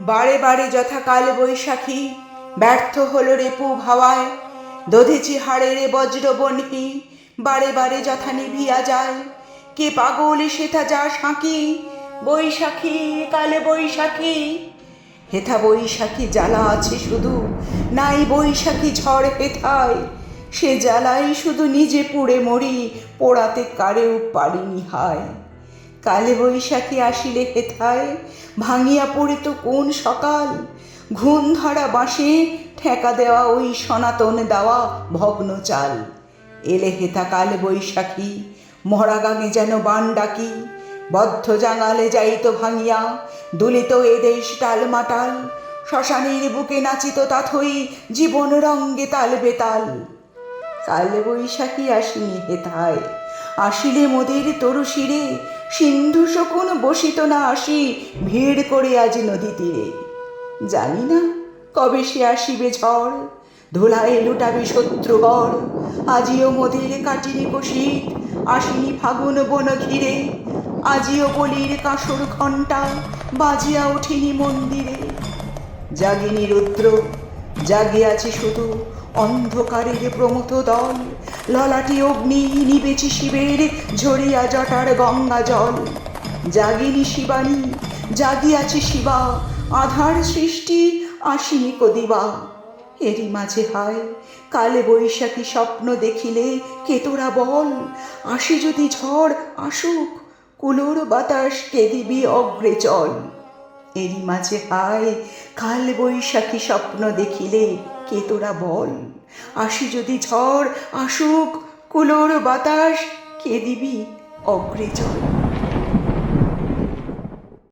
বারে বারে যথা কাল বৈশাখী, ব্যর্থ হলো রেপু ভাওয়ায় দধেছি হাড়ের বজ্র বনকি বারে বারে যথা নিভিয়া যায়। কে পাগল সেথা যা সাঁকি বৈশাখী, কালে বৈশাখী। হেথা বৈশাখী জ্বালা আছে শুধু, নাই বৈশাখী ঝড় হেথায়। সে জ্বালাই শুধু নিজে পুড়ে মরি, পোড়াতে কারেও পারিনি হায়। কালে বৈশাখী আসিলে হেথায়, ভাঙিয়া পড়িত কোন সকাল? ঘুম ধরা বাঁশে ঠেকা দেওয়া ওই সনাতন দেওয়া ভগ্ন চাল। এলে হেথা কালে বৈশাখী মরা গাঙে যেন বান ডাকি। বদ্ধ জাঙালে যাইত ভাঙিয়া, দুলিত এ দেশ টাল মাটাল। শ্মশানের বুকে নাচিত তাথই জীবন রঙ্গে তাল বেতাল। কাল বৈশাখী আসিনি হেথায়। আসিলে মোদের তরু শিরে, সিন্ধু শকুন বসিত না আসি, ভিড় করে আজ নদী তীরে। জানি না কবে সে আসিবে ঝড়, ধুলায় লুটাবে শত্রুগড় আজিও মোদের কাটিনি বসি আসিনি ফাগুন বন ঘিরে। আজিও বলির কাসর ঘণ্টা, বাজিয়া ওঠেনি মন্দিরে। জাগিনি রুদ্র, জাগিয়াছে শুধু অন্ধকারের প্রমথ দল, ললাটি অগ্নি নিবেছি শিবের ঝরিয়া জটার গঙ্গা জল। জাগিনী শিবানী, জাগিয়াছে শিবা, আধার সৃষ্টি আসিনি কদিবা। এরই মাঝে হায়, কালে বৈশাখী স্বপ্ন দেখিলে কে তোরা বল? আসি যদি ঝড় আসুক, কুলোর বাতাস কে দিবি অগ্রে চল? এরই মাঝে হায়, কাল বৈশাখী স্বপ্ন দেখিলে কে তোরা বল? আসি যদি ঝড় আসুক কুলোর বাতাস কে দিবি অগ্রে